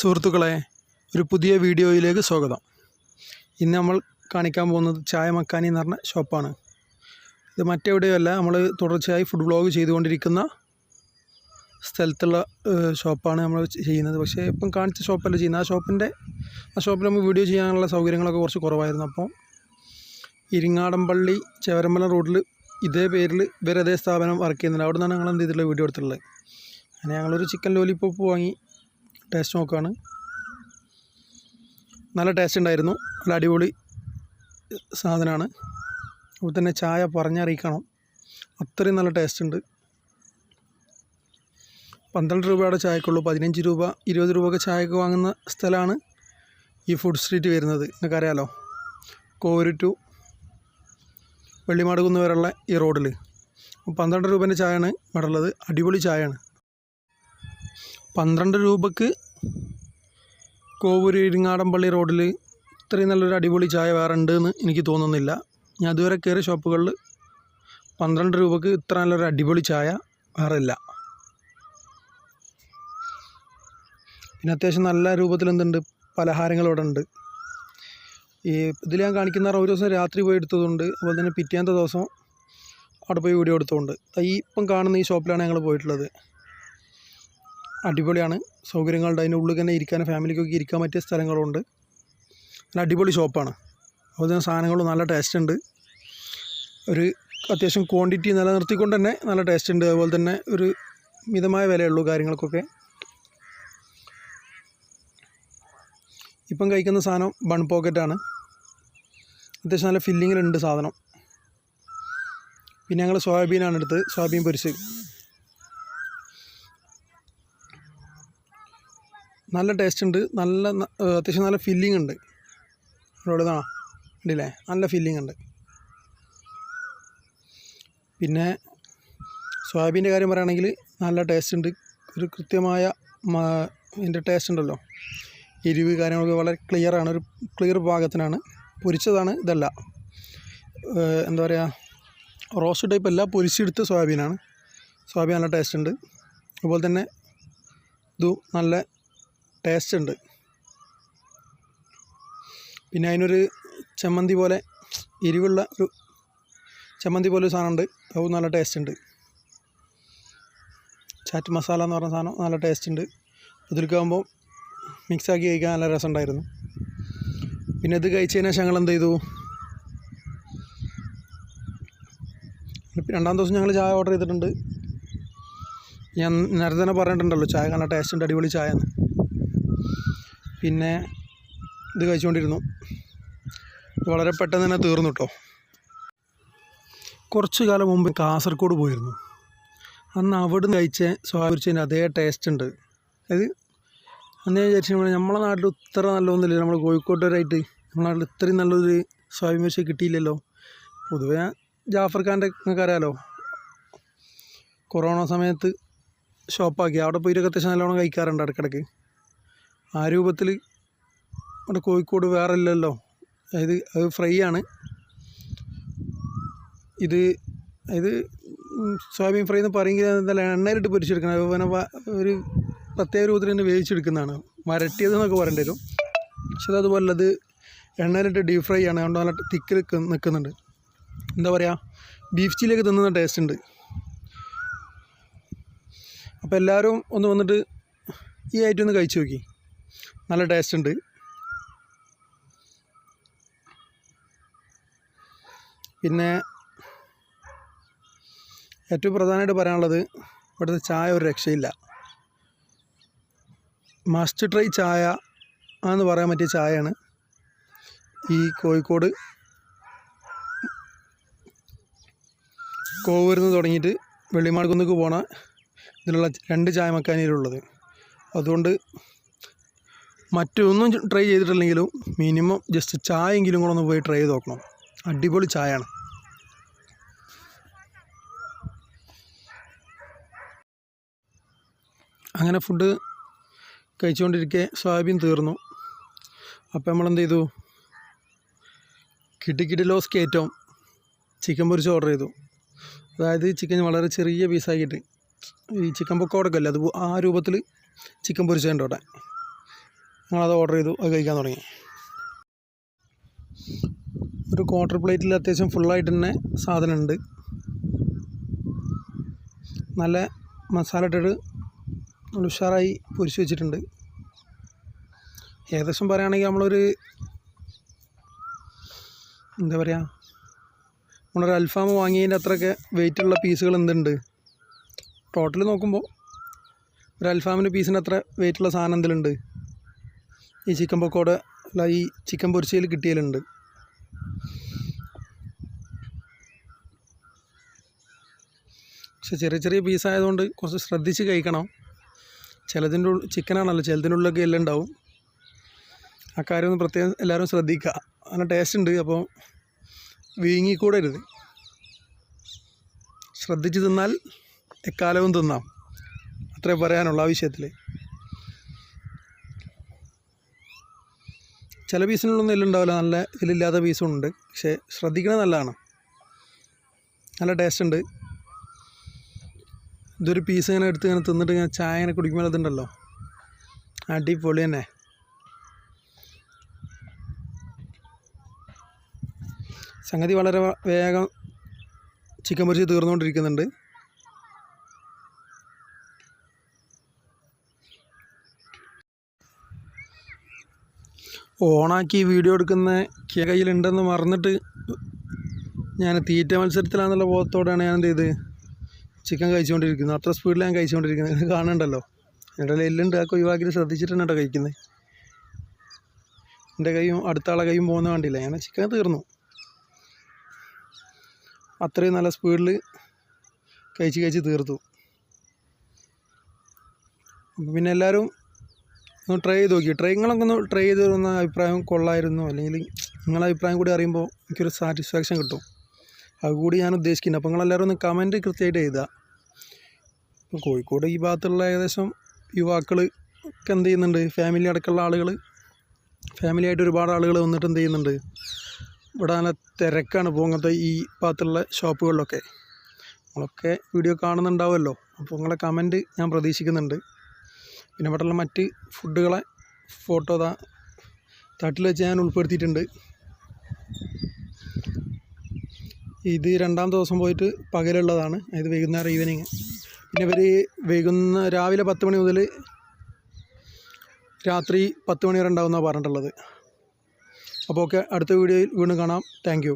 സുഹൃത്തുക്കളെ ഒരു പുതിയ വീഡിയോയിലേക്ക് സ്വാഗതം. ഇന്ന് നമ്മൾ കാണിക്കാൻ പോകുന്നത് ചായ മക്കാനി എന്ന് പറഞ്ഞ ഷോപ്പാണ്. ഇത് മറ്റെവിടെയല്ല നമ്മൾ തുടർച്ചയായി ഫുഡ് വ്ളോഗ് ചെയ്തുകൊണ്ടിരിക്കുന്ന സ്ഥലത്തുള്ള ഷോപ്പാണ് നമ്മൾ ചെയ്യുന്നത്. പക്ഷേ ഇപ്പം കാണിച്ച ഷോപ്പല്ല ചെയ്യുന്നത്. ആ ഷോപ്പിന്റെ ആ ഷോപ്പിൽ നമുക്ക് വീഡിയോ ചെയ്യാനുള്ള സൗകര്യങ്ങളൊക്കെ കുറച്ച് കുറവായിരുന്നു. അപ്പോൾ ഇരിങ്ങാടംപള്ളി ചേവരമ്പലം റോഡിൽ ഇതേ പേരിൽ വേറെ അതേ സ്ഥാപനം വർക്ക് ചെയ്യുന്നുണ്ട്. അവിടെ നിന്നാണ് ഞങ്ങൾ എന്ത് ചെയ്തിട്ടുള്ള വീഡിയോ എടുത്തിട്ടുള്ളത്. അങ്ങനെ ഞങ്ങളൊരു ചിക്കൻ ലോലിപ്പോപ്പ് വാങ്ങി ടേസ്റ്റ് നോക്കുകയാണ് നല്ല ടേസ്റ്റ് ഉണ്ടായിരുന്നു. നല്ല അടിപൊളി സാധനമാണ്. അപ്പോൾ തന്നെ ചായ പറഞ്ഞറിയിക്കണം. അത്രയും നല്ല ടേസ്റ്റ് ഉണ്ട്. പന്ത്രണ്ട് രൂപയുടെ ചായക്കുള്ളൂ. പതിനഞ്ച് രൂപ ഇരുപത് രൂപ ഒക്കെ ചായക്ക് വാങ്ങുന്ന സ്ഥലമാണ് ഈ ഫുഡ് സ്ട്രീറ്റ് വരുന്നത്. നിങ്ങൾക്കറിയാലോ? കോവൂര് ടു വെള്ളിമാടുകുന്ന് വരെയുള്ള ഈ റോഡിൽ പന്ത്രണ്ട് രൂപേന്റെ ചായയാണ് ഇവിടെ ഉള്ളത്. അടിപൊളി ചായയാണ്. പന്ത്രണ്ട് രൂപക്ക് കോവൂര് ഇരിങ്ങാടമ്പള്ളി റോഡിൽ ഇത്രയും നല്ലൊരു അടിപൊളി ചായ വേറെ ഉണ്ട് എന്ന് എനിക്ക് തോന്നുന്നില്ല. ഞാൻ അതുവരെ കയറിയ ഷോപ്പുകളിൽ പന്ത്രണ്ട് രൂപക്ക് ഇത്ര നല്ലൊരു അടിപൊളി ചായ വേറെ ഇല്ല. പിന്നെ അത്യാവശ്യം നല്ല രൂപത്തിൽ എന്തുണ്ട്? പലഹാരങ്ങൾ ഇവിടെ ഉണ്ട്. ഈ ഇതിൽ ഞാൻ കാണിക്കുന്ന ഒരു ദിവസം രാത്രി പോയി എടുത്തതുകൊണ്ട് അതുപോലെ തന്നെ പിറ്റേന്നത്തെ ദിവസം അവിടെ പോയി വീഡിയോ എടുത്തതുകൊണ്ട് ഈ ഇപ്പം കാണുന്ന ഈ ഷോപ്പിലാണ് ഞങ്ങൾ പോയിട്ടുള്ളത്. അടിപൊളിയാണ്. സൗകര്യങ്ങളുണ്ട് അതിന്റെ ഉള്ളിൽ തന്നെ ഇരിക്കാൻ ഫാമിലിക്കൊക്കെ ഇരിക്കാൻ പറ്റിയ സ്ഥലങ്ങളുണ്ട്. അടിപൊളി ഷോപ്പാണ്. അതുപോലെ തന്നെ സാധനങ്ങളും നല്ല ടേസ്റ്റ് ഉണ്ട്. ഒരു അത്യാവശ്യം ക്വാണ്ടിറ്റി നിലനിർത്തിക്കൊണ്ട് തന്നെ നല്ല ടേസ്റ്റ് ഉണ്ട്. അതുപോലെ തന്നെ ഒരു മിതമായ വിലയുള്ളൂ കാര്യങ്ങൾക്കൊക്കെ. ഇപ്പം കഴിക്കുന്ന സാധനം ബൺ പോക്കറ്റാണ് അത്യാവശ്യം നല്ല ഫില്ലിങ്ങിലുണ്ട് സാധനം. പിന്നെ ഞങ്ങൾ സോയാബീനാണ് എടുത്ത് സോയാബീൻ പൊരിച്ച് നല്ല ടേസ്റ്റ് ഉണ്ട് നല്ല അത്യാവശ്യം നല്ല ഫില്ലിംഗ് ഉണ്ട് ഇവിടെതാണോ ഉണ്ടല്ലേ നല്ല ഫില്ലിംഗ് ഉണ്ട് പിന്നെ സോയാബീന്റെ കാര്യം പറയുകയാണെങ്കിൽ നല്ല ടേസ്റ്റ് ഉണ്ട് ഒരു കൃത്യമായ ഇതിന്റെ ടേസ്റ്റ് ഉണ്ടല്ലോ എരിവ് കാര്യങ്ങളൊക്കെ വളരെ ക്ലിയർ ആണ് ഒരു ക്ലിയർ പാകത്തിനാണ്. പൊരിച്ചതാണ് ഇതല്ല. എന്താ പറയുക റോസ്റ്റ് ടൈപ്പ് അല്ല പൊരിച്ചെടുത്ത സോയാബീനാണ്. സോയാബീൻ നല്ല ടേസ്റ്റ് ഉണ്ട് അതുപോലെ തന്നെ ഇതും നല്ല ടേസ്റ്റ് ഉണ്ട്. പിന്നെ അതിനൊരു ചമ്മന്തി പോലെ എരിവുള്ള ഒരു ചമ്മന്തി പോലെ ഒരു സാധനമുണ്ട് അത് നല്ല ടേസ്റ്റ് ഉണ്ട്. ചാറ്റ് മസാല എന്ന് പറഞ്ഞ സാധനം നല്ല ടേസ്റ്റ് ഉണ്ട്. അതിലേക്കാകുമ്പോൾ മിക്സാക്കി കഴിക്കാൻ നല്ല രസമുണ്ടായിരുന്നു. പിന്നെ ഇത് കഴിച്ചതിന് ശേഷം ഞങ്ങൾ എന്ത് ചെയ്തു? രണ്ടാം ദിവസം ഞങ്ങൾ ചായ ഓർഡർ ചെയ്തിട്ടുണ്ട്. ഞാൻ നേരത്തെ തന്നെ പറഞ്ഞിട്ടുണ്ടല്ലോ ചായ നല്ല ടേസ്റ്റ് ഉണ്ട് അടിപൊളി ചായ എന്ന്. പിന്നെ ഇത് കഴിച്ചുകൊണ്ടിരുന്നു. വളരെ പെട്ടെന്ന് തന്നെ തീർന്നു കേട്ടോ കുറച്ച് കാലം മുമ്പ് കാസർഗോഡ് പോയിരുന്നു. അന്ന് അവിടെ നിന്ന് കഴിച്ച സ്വാഭാവിച്ചതിന് അതേ ടേസ്റ്റ് ഉണ്ട്. അത് അന്ന് വിചാരിച്ചു നമ്മളെ നാട്ടിൽ ഇത്ര നല്ലതൊന്നുമില്ല. നമ്മൾ കോഴിക്കോട്ടുകാരായിട്ട് നമ്മുടെ നാട്ടിൽ ഇത്രയും നല്ലൊരു സ്വാഭിമ പക്ഷേ കിട്ടിയില്ലല്ലോ. പൊതുവേ ജാഫർ ഖാന്റെ നിങ്ങൾക്ക് കൊറോണ സമയത്ത് ഷോപ്പാക്കി അവിടെ പോയിട്ട് അത്യാവശ്യം നല്ലോണം കഴിക്കാറുണ്ട് ഇടയ്ക്കിടയ്ക്ക്. ആ രൂപത്തിൽ നമ്മുടെ കോഴിക്കോട് വേറെ ഇല്ലല്ലോ അതായത് അത് ഫ്രൈ ആണ് ഇത് അതായത് സോയാബീൻ ഫ്രൈ എന്ന് പറയുമെങ്കിൽ എന്തായാലും എണ്ണയിലിട്ട് പൊരിച്ചെടുക്കണം. അത് പിന്നെ ഒരു പ്രത്യേക രൂപത്തിൽ തന്നെ വേവിച്ചെടുക്കുന്നതാണ്. വരട്ടിയത് എന്നൊക്കെ പറയേണ്ടി വരും. പക്ഷെ അത് അതുപോലെ അത് എണ്ണയിലിട്ട് ഡീപ് ഫ്രൈ ആണ്. അതുകൊണ്ട് നല്ല തിക്കിൽ നിൽക്കുന്നുണ്ട് എന്താ പറയുക ബീഫ് ചില്ലിയൊക്കെ തിന്നുന്ന ടേസ്റ്റ് ഉണ്ട്. അപ്പോൾ എല്ലാവരും ഒന്ന് വന്നിട്ട് ഈ ഐറ്റം ഒന്ന് കഴിച്ചു നോക്കി. നല്ല ടേസ്റ്റ് ഉണ്ട്. പിന്നെ ഏറ്റവും പ്രധാനമായിട്ട് പറയാനുള്ളത് ഇവിടുത്തെ ചായ ഒരു രക്ഷയില്ല. മസ്റ്റ് ട്രൈ ചായ എന്ന് പറയാൻ പറ്റിയ ചായയാണ്. ഈ കോഴിക്കോട് കോവൂരിൽ നിന്ന് തുടങ്ങിയിട്ട് വെള്ളിമാടുകുന്നേക്ക് പോണ ഇതിലുള്ള രണ്ട് ചായ മക്കാനിയിലുള്ളത് അതുകൊണ്ട് മറ്റൊന്നും ട്രൈ ചെയ്തിട്ടില്ലെങ്കിലും മിനിമം ജസ്റ്റ് ചായയെങ്കിലും കൂടെ ഒന്ന് പോയി ട്രൈ ചെയ്ത് നോക്കണം. അടിപൊളി ചായയാണ്. അങ്ങനെ ഫുഡ് കഴിച്ചുകൊണ്ടിരിക്കെ സോയാബീൻ തീർന്നു. അപ്പോൾ നമ്മൾ എന്ത് ചെയ്തു കിട്ടിക്കിട്ടിലോസ് കയറ്റവും ചിക്കൻ പൊരിച്ച് ഓർഡർ ചെയ്തു. അതായത് ചിക്കൻ വളരെ ചെറിയ പീസാക്കിയിട്ട് ഈ ചിക്കൻ പൊക്കോടൊക്കെ അല്ലേ അത് ആ രൂപത്തിൽ ചിക്കൻ പൊരിച്ചതുണ്ട് ഞങ്ങളത് ഓർഡർ ചെയ്തു അത് കഴിക്കാൻ തുടങ്ങി. ഒരു ക്വാർട്ടർ പ്ലേറ്റിൽ അത്യാവശ്യം ഫുള്ളായിട്ട് തന്നെ സാധനമുണ്ട്. നല്ല മസാല ഇട്ടിട്ട് നല്ല ഉഷാറായി പൊരിച്ച് വെച്ചിട്ടുണ്ട്. ഏകദേശം പറയുകയാണെങ്കിൽ നമ്മളൊരു എന്താ പറയുക നമ്മളൊരു അൽഫാം വാങ്ങിയതിന്റെ അത്രയൊക്കെ വെയിറ്റുള്ള പീസുകൾ എന്തുണ്ട്? ടോട്ടൽ നോക്കുമ്പോൾ ഒരു അൽഫാമിന്റെ പീസിന് അത്ര വെയിറ്റുള്ള സാധനം എന്തെങ്കിലുണ്ട് ഈ ചിക്കൻ പക്കോട അല്ല ഈ ചിക്കൻ പൊരിച്ചയിൽ കിട്ടിയാലുണ്ട് പക്ഷെ ചെറിയ ചെറിയ പീസായതുകൊണ്ട് കുറച്ച് ശ്രദ്ധിച്ച് കഴിക്കണം. ചിലതിന്റെ ഉള്ളിൽ ചിക്കനാണല്ലോ ചിലതിന്റെ ഉള്ളിലൊക്കെ എല്ലാം ഉണ്ടാവും. ആ കാര്യം ഒന്ന് പ്രത്യേകം എല്ലാവരും ശ്രദ്ധിക്കുക. നല്ല ടേസ്റ്റ് ഉണ്ട് അപ്പോൾ വീങ്ങിക്കൂടരുത്. ശ്രദ്ധിച്ച് തിന്നാൽ എക്കാലവും തിന്നാം. അത്രേ പറയാനുള്ള ആ വിഷയത്തിൽ. ചില പീസിനുള്ളൊന്നും എല്ലുണ്ടാവില്ല. നല്ല എല്ലില്ലാത്ത പീസും ഉണ്ട് പക്ഷേ ശ്രദ്ധിക്കണത് നല്ലതാണ്. നല്ല ടേസ്റ്റ് ഉണ്ട് ഇതൊരു പീസ് ഇങ്ങനെ എടുത്ത് ഇങ്ങനെ തിന്നിട്ട് ഇങ്ങനെ ചായ ഇങ്ങനെ കുടിക്കുമ്പോൾ അതുണ്ടല്ലോ അടിപൊളി തന്നെ. സംഗതി വളരെ വേഗം ചിക്കൻ പൊരിച്ച് തീർന്നുകൊണ്ടിരിക്കുന്നുണ്ട്. ഓണാക്കി വീഡിയോ എടുക്കുന്ന കയ്യിലുണ്ടെന്ന് മറന്നിട്ട് ഞാൻ തീറ്റ മത്സരത്തിലാണെന്നുള്ള ബോധത്തോടെയാണ് ഞാൻ എന്ത് ചെയ്ത് ചിക്കൻ കഴിച്ചുകൊണ്ടിരിക്കുന്നത്. അത്ര സ്പീഡിൽ ഞാൻ കഴിച്ചുകൊണ്ടിരിക്കുന്നത്. കാണണ്ടല്ലോ എന്റെ എല്ലുണ്ട് ആ ഒഴിവാക്കി ശ്രദ്ധിച്ചിട്ടാണ് കേട്ടോ കഴിക്കുന്നത്. എന്റെ കൈയും അടുത്ത ആളെ കൈയും പോകുന്ന കണ്ടില്ല? ഞാൻ ചിക്കൻ തീർന്നു. അത്രയും നല്ല സ്പീഡിൽ കഴിച്ച് കഴിച്ച് തീർത്തു. പിന്നെ എല്ലാവരും ഒന്ന് ട്രൈ ചെയ്ത് നോക്കി ട്രൈ നിങ്ങളൊക്കെ ഒന്ന് ട്രൈ ചെയ്ത് തരുന്ന അഭിപ്രായം കൊള്ളായിരുന്നു. അല്ലെങ്കിൽ നിങ്ങളെ അഭിപ്രായം കൂടി അറിയുമ്പോൾ എനിക്കൊരു സാറ്റിസ്ഫാക്ഷൻ കിട്ടും. അതുകൂടി ഞാൻ ഉദ്ദേശിക്കുന്നത് അപ്പോൾ നിങ്ങളെല്ലാവരും ഒന്ന് കമന്റ് കൃത്യമായിട്ട് എഴുതുക. ഇപ്പോൾ കോഴിക്കോട് ഈ ഭാഗത്തുള്ള ഏകദേശം യുവാക്കൾ ഒക്കെ എന്ത് ചെയ്യുന്നുണ്ട്? ഫാമിലി അടക്കമുള്ള ആളുകൾ ഫാമിലി ആയിട്ട് ഒരുപാട് ആളുകൾ വന്നിട്ട് എന്ത് ചെയ്യുന്നുണ്ട്? ഇവിടെ നല്ല തിരക്കാണ് ഇപ്പോൾ അങ്ങനത്തെ ഈ ഭാഗത്തുള്ള ഷോപ്പുകളിലൊക്കെ നിങ്ങളൊക്കെ വീഡിയോ കാണുന്നുണ്ടാവുമല്ലോ. അപ്പോൾ നിങ്ങളെ കമന്റ് ഞാൻ പ്രതീക്ഷിക്കുന്നുണ്ട്. പിന്നെ ഇവിടെയുള്ള മറ്റ് ഫുഡുകളെ ഫോട്ടോ താ തട്ടിൽ വെച്ച് ഞാൻ ഉൾപ്പെടുത്തിയിട്ടുണ്ട്. ഇത് രണ്ടാം ദിവസം പോയിട്ട് പകലുള്ളതാണ്. അതായത് വൈകുന്നേരം ഈവനിങ് പിന്നെ ഇവർ വൈകുന്ന രാവിലെ പത്ത് മണി മുതൽ രാത്രി പത്ത് മണി വരെ ഉണ്ടാവുമെന്നാണ് പറഞ്ഞിട്ടുള്ളത്. അപ്പോൾ ഓക്കെ അടുത്ത വീഡിയോയിൽ വീണ്ടും കാണാം. താങ്ക്